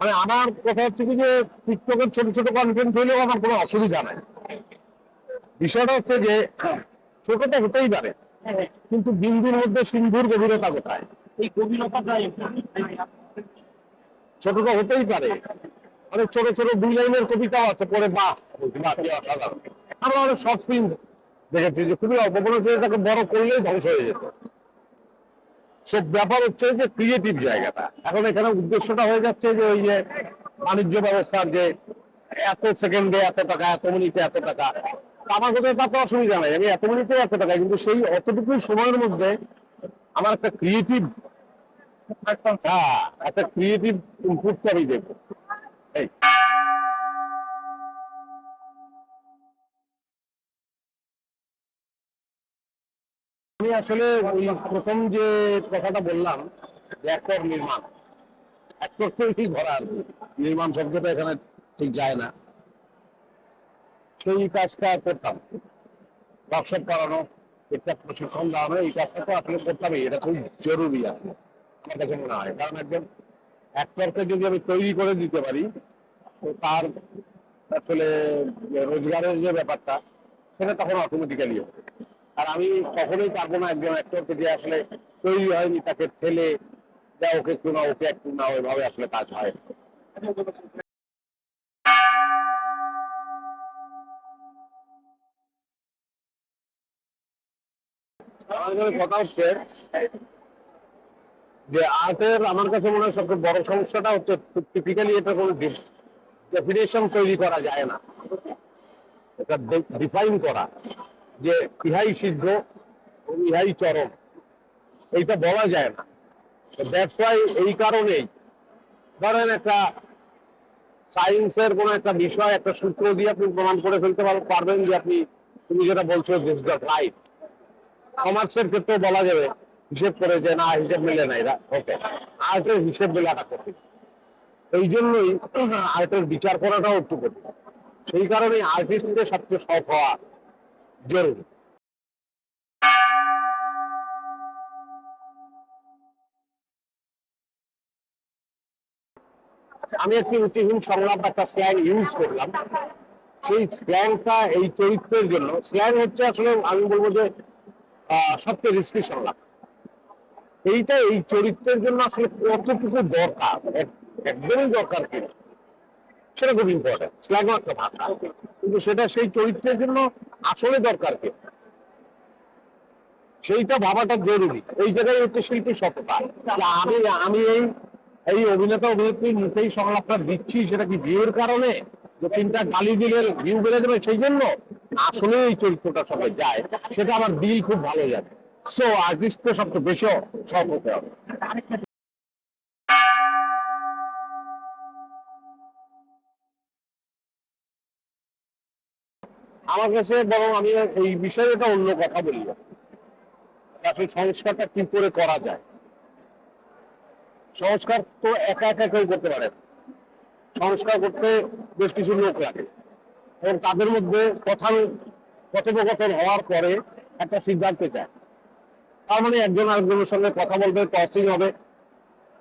মানে আমার কথা হচ্ছে কি যে টিকটকের ছোট ছোট কন্টেন্ট হলেও আমার কোনো অসুবিধা নাই। বিষয়টা হচ্ছে যে ছোটটা হতেই পারে কিন্তু বিন্দুর মধ্যে সিন্ধুর গভীরতা কোথায়? এই ছোটটা হতেই পারে। অনেক ছোট ছোট দুই লাইনের কবিতাও আছে পরে বাহ বাহ কি অসাধারণ। আমরা অনেক শর্ট ফিল্ম দেখেছি যে খুবই অল্প কোনো বড় করলেই ধ্বংস হয়ে যেত। সব ব্যাপার হচ্ছে যে ক্রিয়েটিভ জায়গাটা। এখন এখানে উদ্দেশ্যটা হয়ে যাচ্ছে যে ওই যে বাণিজ্য ব্যবস্থার যে এত সেকেন্ডে এত টাকা এত মিনিটে এত টাকা। আমার কোথাও তাতে অসুবিধা নাই আমি এত মিনিটে এত টাকা কিন্তু সেই অতটুকু সময়ের মধ্যে আমার একটা ক্রিয়েটিভ হ্যাঁ একটা ক্রিয়েটিভ ইনপুটটা আমি দেখব। এই। আমি আসলে ওই প্রথম যে কথাটা বললাম একর নির্মাণ। একর তৈরি নির্মাণ শব্দটা এখানে ঠিক যায় না। সেই কাজটা করতাম। ওয়ার্কশপ করানো, একটা প্রশিক্ষণ দেওয়ানো, এই কাজটা তো আসলে করতামই। এটা খুব জরুরি আসলে। আমার কাছে মনে হয়। কারণ একজন অ্যাক্টরকে যদি আমি তৈরি করে দিতে পারি, তো তার আসলে রোজগারের যে ব্যাপারটা, সেটা তখন অটোমেটিক্যালি হবে। আর আমি কখনোই পারব না একজন অ্যাক্টরকে যে আসলে তৈরি হয়নি, তাকে ঠেলে দেয় ওকে একটু না ওকে একটু না ওইভাবে আসলে কাজ হয়। কথা হচ্ছে যে আর্টের আমার কাছে মনে হয় সবচেয়ে বড় সমস্যাটা হচ্ছে টিপিক্যালি এটা কোনো ডেফিনেশন তৈরি করা যায় না। এটা ডিফাইন করা। যে ইহাই সিদ্ধ ইহাই চরম। এইটা বলা যায় না। ওয়াই এই কারণেই ধরেন একটা সায়েন্সের কোন একটা বিষয়, একটা সূত্র দিয়ে আপনি প্রমাণ করে ফেলতে পারবেন যে আপনি তুমি যেটা বলছো দিস ডট রাইট কমার্সের ক্ষেত্রে বলা যাবে, হিসেব করে যে না, হিসেব মিলে নাই ওকে আর্টের হিসেব মেলাটা কঠিন। এই জন্যই আর্টের বিচার করাটাও একটু কঠিন। সেই কারণে আর্টিস্টদের সবচেয়ে শখ হওয়া। জরুরি। আমি একটি রুটিহীন সংলাপ একটা স্ল্যাং ইউজ করলাম। সেই স্ল্যাংটা এই চরিত্রের জন্য। স্ল্যাং হচ্ছে আসলে, আমি বলব যে সবচেয়ে রিস্কি সংলাপ। এইটা এই চরিত্রের জন্য আসলে কতটুকু দরকার? এক- একদমই দরকার কিনা। সেটা খুব ইম্পর্টেন্ট স্ল্যাং একটা ভাষা কিন্তু সেটা সেই চরিত্রের জন্য আসলে দরকার কি? সেইটা ভাবাটা জরুরি। এই জায়গায় হচ্ছে শিল্পী সততা। আমি আমি এই এই অভিনেতা অভিনেত্রীর মুখেই সংলাপটা দিচ্ছি সেটা কি ভিউর কারণে? যে তিনটা গালি দিলে ভিউ বেড়ে যাবে সেই জন্য? আসলে এই চরিত্রটা সবাই যায় সেটা আমার দিল খুব ভালো যাবে সো আর্টিস্টকে সবচেয়ে বেশি সৎ হতে হবে। আমার কাছে বরং আমি এই বিষয়ে একটা অন্য কথা বলি। আসলে সংস্কারটা কি করে করা যায়? সংস্কার তো একা একা কেউ করতে পারে সংস্কার করতে বেশ কিছু লোক লাগে। এবং তাদের মধ্যে কথা কথোপকথন হওয়ার পরে একটা সিদ্ধান্ত চায় তার মানে একজন আরেকজনের সঙ্গে কথা বলবে টসিং হবে।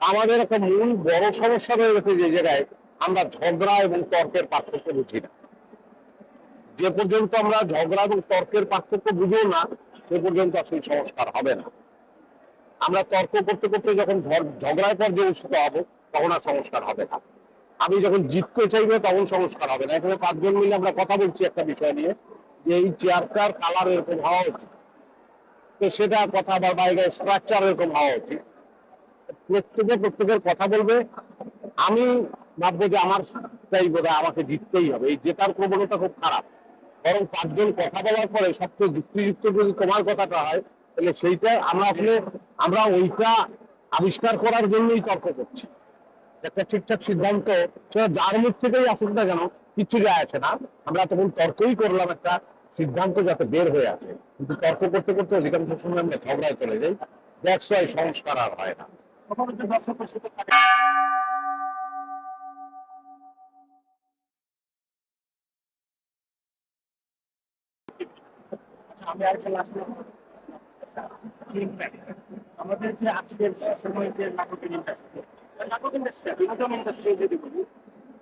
আমাদের একটা মূল বড় সমস্যা রয়ে গেছে যে জায়গায় আমরা ঝগড়া এবং তর্কের পার্থক্য বুঝি না। যে পর্যন্ত আমরা ঝগড়া এবং তর্কের পার্থক্য বুঝব না, সে পর্যন্ত আসলে সংস্কার হবে না। আমরা তর্ক করতে করতে যখন ঝগ- ঝগড়ায় পর্যবেসিত হব, তখন আর সংস্কার হবে না। আমি যখন জিততে চাইবে, তখন সংস্কার হবে না। এখানে পাঁচজন মিলে আমরা কথা বলছি একটা বিষয় নিয়ে, যে এই চেয়ারটার কালার এরকম হওয়া উচিত। তো সেটা কথা বা বাইরে স্ট্রাকচার এরকম হওয়া উচিত। প্রত্যেকে প্রত্যেকের কথা বলবে। আমি ভাববো যে আমার তাই আমাকে জিততেই হবে। এই জেতার প্রবণতা খুব খারাপ। বরং পাঁচজন কথা বলার পরে সবচেয়ে যুক্তিযুক্ত যদি তোমার কথাটা হয়, তাহলে সেইটা আমরা আসলে, আমরা ওইটা আবিষ্কার করার জন্যই তর্ক করছি। একটা ঠিকঠাক সিদ্ধান্ত, সেটা যার মুখ থেকেই আসুক না কেন, কিচ্ছু যায় আসে না। আমরা তখন তর্কই করলাম একটা সিদ্ধান্ত যাতে বের হয়ে আছে কিন্তু তর্ক করতে করতে অধিকাংশ সময় আমরা ঝগড়ায় চলে যাই। ওয়াই সংস্কার আর হয় না। আমি আরেকটা লাস্ট আমাদের যে আজকের সময় যে নাটকের ইন্ডাস্ট্রি নাটক ইন্ডাস্ট্রি বিনোদন ইন্ডাস্ট্রি যদি বলি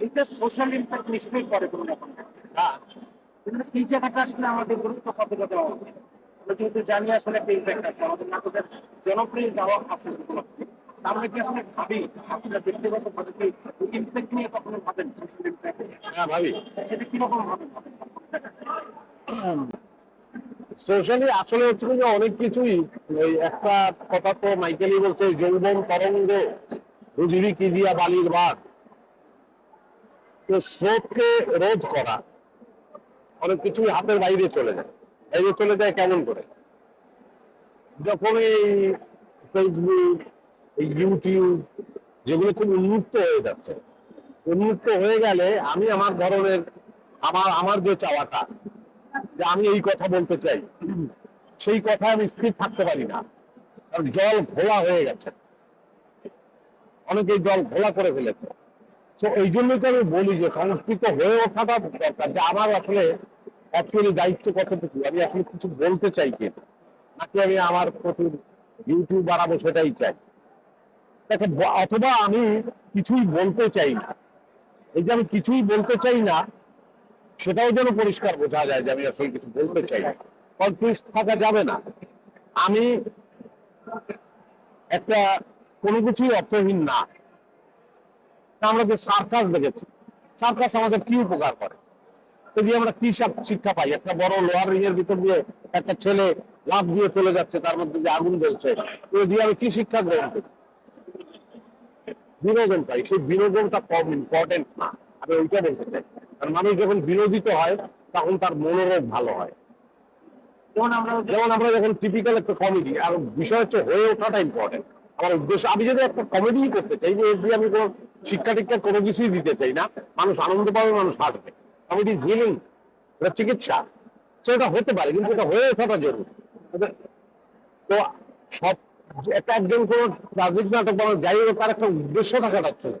এটা সোশ্যাল ইম্প্যাক্ট নিশ্চয়ই করে কোনো হ্যাঁ কিন্তু এই জায়গাটা আসলে আমাদের গুরুত্ব কতটা দেওয়া উচিত। আমরা যেহেতু জানি আসলে একটা ইম্প্যাক্ট আছে আমাদের নাটকের জনপ্রিয় দেওয়া আছে আমরা কি আসলে ভাবি? আপনার ব্যক্তিগত ভাবে কি ইম্প্যাক্ট নিয়ে কখনো ভাবেন সোশ্যাল ইম্প্যাক্ট হ্যাঁ ভাবি। সেটা কীরকম ভাবে ভাবেন সোশ্যালি আসলে হচ্ছে অনেক কিছুই ওই একটা কথা তো মাইকেলই বলছে, যৌবন তরঙ্গ রুজিবি কি দিয়া বালির বাদ তো স্রোতকে রোধ করা, অনেক কিছুই হাতের বাইরে চলে যায়। বাইরে চলে যায় কেমন করে? যখন এই ফেসবুক এই ইউটিউব যেগুলো খুব উন্মুক্ত হয়ে যাচ্ছে, উন্মুক্ত হয়ে গেলে আমি আমার ধরনের, আমার আমার যে চাওয়াটা যে আমি এই কথা বলতে চাই। সেই কথা আমি স্থির থাকতে পারি না। কারণ জল ঘোলা হয়ে গেছে। অনেকেই জল ঘোলা করে ফেলেছে। তো এই জন্যই তো আমি বলি যে সংস্কৃত হয়ে ওঠাটা দরকার। যে আমার আসলে অ্যাকচুয়ালি দায়িত্ব কতটুকু? আমি আসলে কিছু বলতে চাই কি? নাকি আমি আমার প্রচুর ইউটিউব বাড়াবো সেটাই চাই? দেখো, অথবা আমি কিছুই বলতে চাই না। এই যে আমি কিছুই বলতে চাই না সেটাও যেন পরিষ্কার বোঝা যায় যে আমি আসলে কিছু বলতে চাই। কনফিউজ থাকা যাবে না। আমি একটা কোনো কিছুই অর্থহীন না। আমরা যে সার্কাস দেখেছি, সার্কাস আমাদের কি উপকার করে? যে আমরা কি সব শিক্ষা পাই, একটা বড় লোহার রিং এর ভিতর দিয়ে একটা ছেলে লাভ দিয়ে চলে যাচ্ছে, তার মধ্যে যে আগুন জ্বলছে এগুলো দিয়ে আমি কি শিক্ষা গ্রহণ করি? বিনোদন পাই। সেই বিনোদনটা কম ইম্পর্টেন্ট না। আমি ওইটা বলতে চাই। কারণ মানুষ যখন বিনোদিত হয় তখন তার মনোরোগ ভালো হয়। যেমন আমরা যেমন আমরা যখন টিপিক্যাল একটা কমেডি আর বিষয় হচ্ছে হয়ে ওঠাটা ইম্পর্টেন্ট আমার উদ্দেশ্য আমি যদি একটা কমেডি করতে চাই যে এর দিয়ে আমি কোনো শিক্ষা টিক্ষা কোনো কিছুই দিতে চাই না। মানুষ আনন্দ পাবে মানুষ হাসবে। কমেডি হিলিং এটা চিকিৎসা। সেটা হতে পারে কিন্তু এটা হয়ে ওঠাটা জরুরি। তো সব একটা একজন কোনো ট্রাজিক নাটক বানানো যাই হোক তার একটা উদ্দেশ্য থাকাটা জরুরি।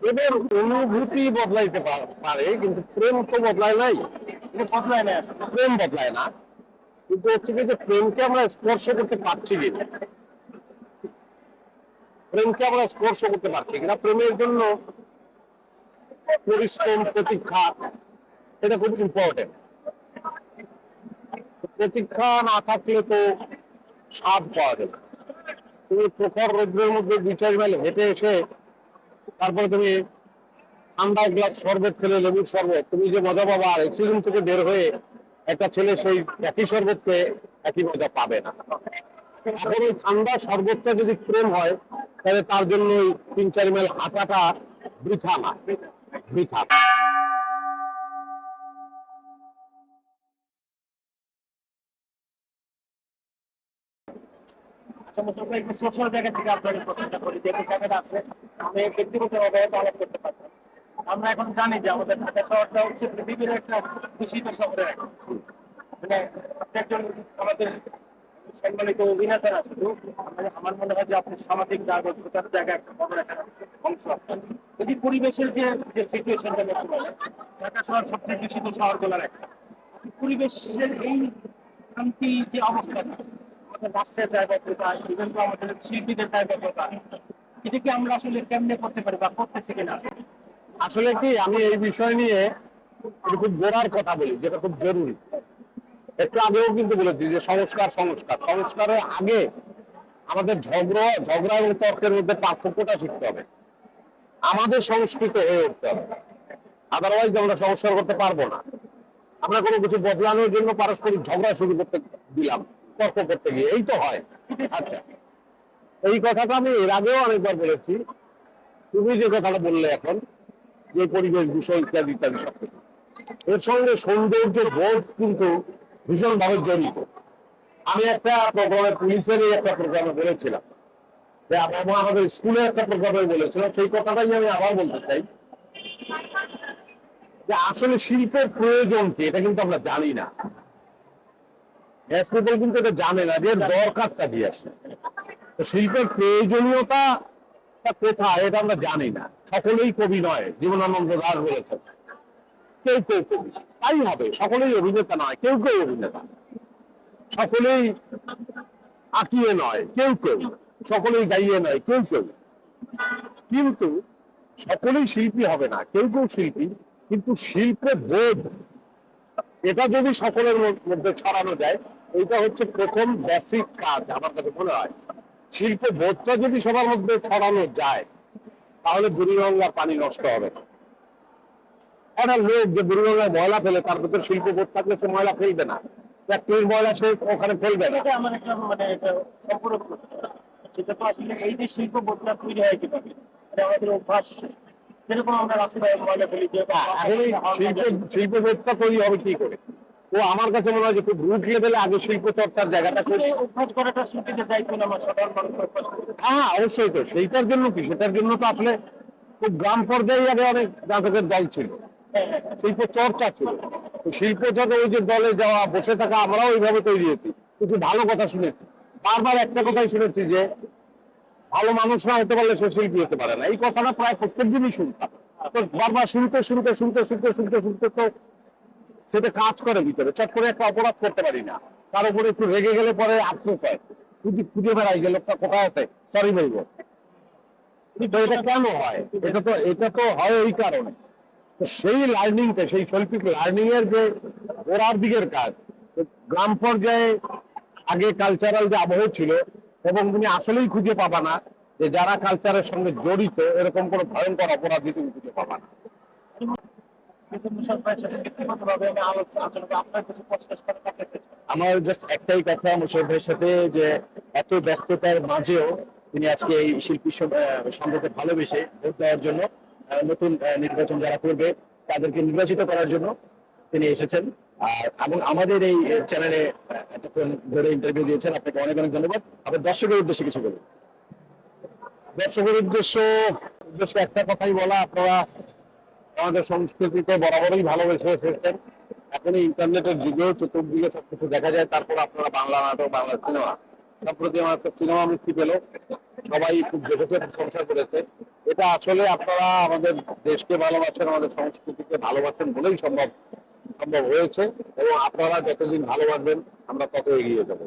এদের অনুভূতি বদলাইতে পার- কিন্তু প্রেম তো বদলায় নাই। বদলায় না প্রেম বদলায় না। কিন্তু হচ্ছে কি যে প্রেমকে আমরা স্পর্শ করতে পারছি কিনা প্রেমকে আমরা স্পর্শ করতে পারছি কিনা প্রেমের জন্য পরিশ্রম প্রতীক্ষা এটা খুব ইম্পর্টেন্ট প্রতীক্ষা না থাকলে তো স্বাদ পাওয়া যাবে। তুমি প্রখর রৌদ্রের মধ্যে দুই চার মাইল হেঁটে এসে তারপরে তুমি ঠান্ডা গ্লাস শরবত খেলে, লেবুর শরবত। তুমি যে মজা পাবা আর এক্সিডেন থেকে বের হয়ে একটা ছেলে সেই একই শরবত খেয়ে একই মজা পাবে না। এখন ওই ঠান্ডা শরবতটা যদি প্রেম হয়, তাহলে তার জন্য তিন চার মাইল হাঁটাটা বৃথা না। বৃথা জায়গা থেকে আছে, আমি করতে আমরা এখন জানি যে আমাদের ঢাকা শহরটা হচ্ছে পৃথিবীর একটা দূষিত শহরের মানে একজন আমাদের সম্মানিত অভিনেতা আছে তো আমার- মনে হয় যে আপনি সামাজিক দায়বদ্ধতার জায়গা একটা বড় একটা অংশ এই যে পরিবেশের যে যে সিচুয়েশনটা ঢাকা শহর সবচেয়ে দূষিত শহরগুলোর একটা। পরিবেশের এই শান্তি যে অবস্থাটা আমাদের রাষ্ট্রের দায়বদ্ধতা, ইভেন আমাদের শিল্পীদের দায়বদ্ধতা আমরা আসলে কেমনে করতে পারি বা করতেছি কিনা? আসলে কি, আমি এই বিষয় নিয়ে খুব গোড়ার কথা বলি, যেটা খুব জরুরি। একটু আগেও কিন্তু বলেছি যে সংস্কার সংস্কার। সংস্কারের আগে আমাদের ঝগড়া ঝগড়া এবং তর্কের মধ্যে পার্থক্যটা শিখতে হবে। আমাদের সংস্কৃত হয়ে উঠতে হবে। আদারওয়াইজ আমরা সংস্কার করতে পারব না। আমরা কোনো কিছু বদলানোর জন্য পারস্পরিক ঝগড়া শুরু করতে দিলাম। তর্ক করতে গিয়ে, এই তো হয়। আচ্ছা। এই কথাটা আমি এর আগেও অনেকবার বলেছি। তুমি যে কথাটা বললে এখন, যে পরিবেশ দূষণ ইত্যাদি ইত্যাদি সব কিছু, এর সঙ্গে সৌন্দর্য বোধ কিন্তু ভীষণভাবে জড়িত। আমি একটা প্রোগ্রামে, পুলিশেরই একটা প্রোগ্রামে বলেছিলাম যে আম- আমাদের স্কুলে একটা প্রোগ্রামে বলেছিলাম সেই কথাটাই আমি আবার বলতে চাই। যে আসলে শিল্পের প্রয়োজন কি, এটা কিন্তু আমরা জানি না। Yes, কিন্তু এটা জানে না যে দরকারটা কি আসলে তো শিল্পের প্রয়োজনীয়তা কোথায় এটা আমরা জানি না। সকলেই কবি নয় জীবনানন্দ দাস বলেছেন। কেউ কেউ কবি। তাই হবে সকলেই অভিনেতা নয় কেউ কেউ অভিনেতা সকলেই আঁকিয়ে নয় কেউ কেউ। সকলেই গাইয়ে নয় কেউ কেউ। কিন্তু সকলেই শিল্পী হবে না কেউ কেউ শিল্পী। কিন্তু শিল্পের বোধ এটা যদি সকলের মধ্যে ছড়ানো যায় এটা হচ্ছে প্রথম বেসিক কাজ আমার কাছে মনে হয়। শিল্প বোধটা যদি সবার মধ্যে ছড়ানো যায় তাহলে বুড়িগঙ্গার পানি নষ্ট হবে। একটা লোক যে বুড়িগঙ্গায় ময়লা ফেলে তার ভিতরে শিল্প বোধ থাকলে সে ময়লা ফেলবে না। ফ্যাক্টরির ময়লা সে ওখানে ফেলবে না। এটা আমার একটা মানে এটা সম্পূর্ণ সেটা তো আসলে এই যে শিল্প বোধটা তৈরি হয় কীভাবে? এটা আমাদের অভ্যাস। যেরকম আমরা রাস্তায় ময়লা ফেলি যে শিল্প শিল্প বোধটা তৈরি হবে কি করে? ও আমার কাছে মনে হয় যে খুব রুট লেভেলে আগে শিল্প চর্চার জায়গাটা খুব অভ্যাস করাটা শিল্পীদের দায়িত্ব না সাধারণ করতে হ্যাঁ অবশ্যই তো। সেইটার জন্য কি? সেটার জন্য তো আসলে খুব গ্রাম পর্যায়ে আগে অনেক নাটকের দল ছিল। শিল্প চর্চা ছিল। শিল্প চর্চা ওই যে দলে যাওয়া বসে থাকা আমরাও ওইভাবে তৈরি হয়েছি। কিছু ভালো কথা শুনেছি। বারবার একটা কথাই শুনেছি যে ভালো মানুষ না হতে পারলে সে শিল্পী হতে পারে না। এই কথাটা প্রায় প্রত্যেক দিনই শুনতাম। তো বারবার শুনতে শুনতে শুনতে শুনতে শুনতে শুনতে তো সেটা কাজ করে ভিতরে, চট করে একটা অপরাধ করতে পারি না। তার উপরে একটু রেগে গেলে পরে আফসোস হয়। খুঁজে খুঁজে বেড়াই লোকটা কোথায় আছে? সরি বলব তো এটা কেন হয়? এটা তো এটা তো হয় ওই কারণে। সেই লার্নিংটা সেই শৈল্পিক লার্নিং এর যে গোড়ার দিকের কাজ গ্রাম পর্যায়ে আগে কালচারাল যে আবহ ছিল, এবং তুমি আসলেই খুঁজে পাবা না যে যারা কালচারের সঙ্গে জড়িত, এরকম কোনো ভয়ঙ্কর অপরাধী তুমি খুঁজে পাবা না। কিছু মুশারফ সাথে ব্যক্তিগতভাবে আমি আলোচনা আলোচনা আপনার কিছু প্রশ্নের সাথে থাকতে চাই। আমার জাস্ট একটাই কথা মোশারফ ভাইয়ের সাথে যে এত ব্যস্ততার মাঝেও তিনি আজকে এই শিল্পী সম- আহ, সংঘকে ভালোবেসে ভোট দেওয়ার জন্য নতুন নির্বাচন যারা করবে তাদেরকে নির্বাচিত করার জন্য তিনি এসেছেন। আর এবং আমাদের এই চ্যানেলে এতক্ষণ ধরে ইন্টারভিউ দিয়েছেন আপনাকে অনেক অনেক ধন্যবাদ। আপনার দর্শকের উদ্দেশ্যে কিছু বলুন। দর্শকের উদ্দেশ্য উদ্দেশ্য একটা কথাই বলা আপনারা আমাদের সংস্কৃতিতে বরাবরই ভালোবেসে এসেছেন। এখন ইন্টারনেটের যুগেও চতুর্দিকে সবকিছু দেখা যায়, তারপর আপনারা বাংলা নাটক, বাংলা সিনেমা, সম্প্রতি আমার একটা সিনেমা মুক্তি পেল। সবাই খুব দেখেছে প্রশংসা করেছে। এটা আসলে আপনারা আমাদের দেশকে ভালোবাসেন, আমাদের সংস্কৃতিকে ভালোবাসেন বলেই সম্ভব সম্ভব হয়েছে। এবং আপনারা যতদিন ভালোবাসবেন, আমরা তত এগিয়ে যাব।